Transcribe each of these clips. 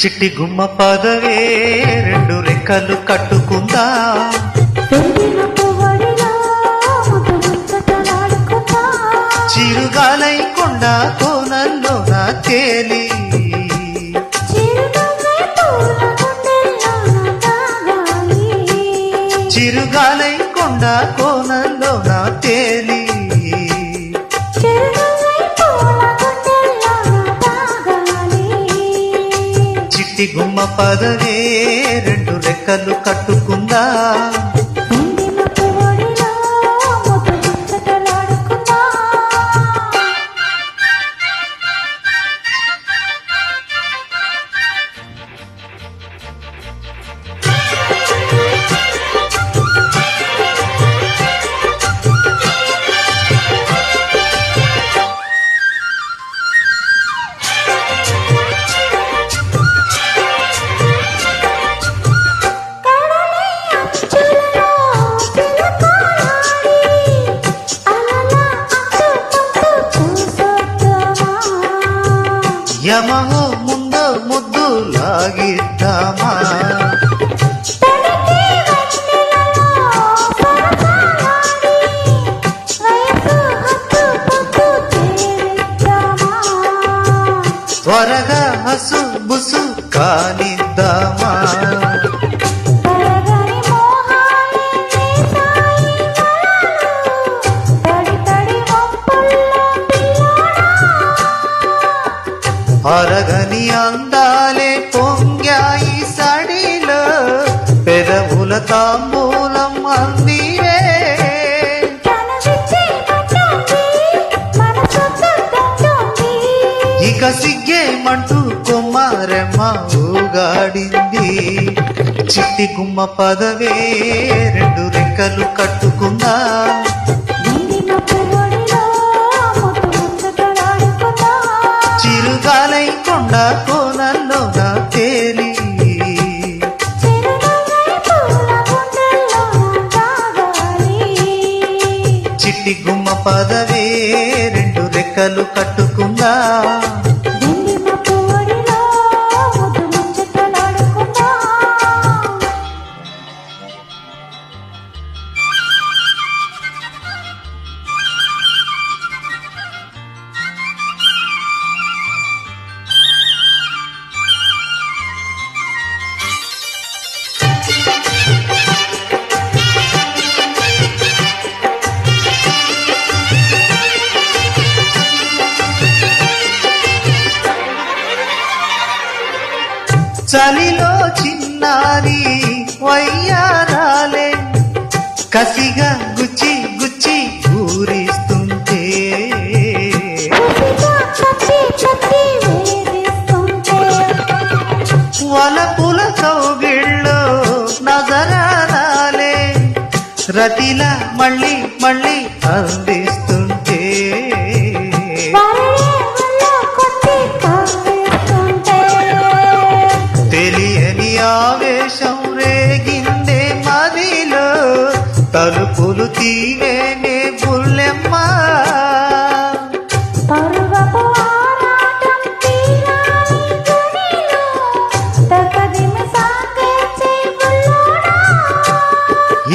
చిట్టి గుమ్మ పదవే రెండు రెక్కలు కట్టుకుందా. తేలి చిరుగాలై కొండ కోనల్లో నా తేలి. చిట్టి గుమ్మ పదవే రెండు రెక్కలు కట్టుకుందా? యమహో ముందో ముద్దు లాగిద్దామా త్వరగా హసు బుసు కానిద్దామా? అరగని అందాలే పొంగాయి సడిలో. పెదవుల తాంబూలం మనసొద్దంటోంది. ఇక సిగ్గేమంటూ కొమ్మారెమ్మ ఊగాడింది. చిట్టి గుమ్మ పదవే రెండు రెక్కలు కట్టుకుందా పదవే రెండు రెక్కలు కట్టుకుందా? చలిలో చిన్నారి వయ్యారాలే. కసిగా గుచ్చి గుచ్చి ఊరిస్తుంటే. వలపుల కౌగిళ్ళు నజరాలే రతిల మళ్ళీ మళ్ళీ అందిస్తు బుల్లెమ్మ.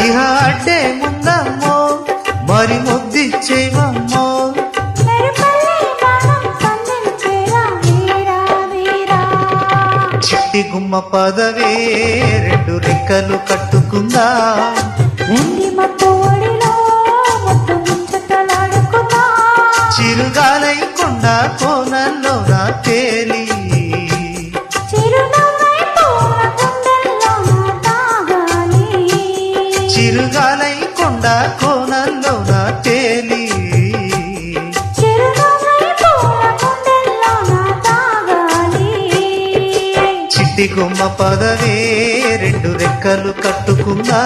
ఇహ ముందమ్మో మరి చిట్టి గుమ్మ పదవే రెండు రెక్కలు కట్టుకుందా. చిరుగాలై కోనల్లో నా తేలి. చిరుగాలై కొండ కోనల్లో నా తేలి. చిట్టి గుమ్మ పదవే రెండు రెక్కలు కట్టుకుందా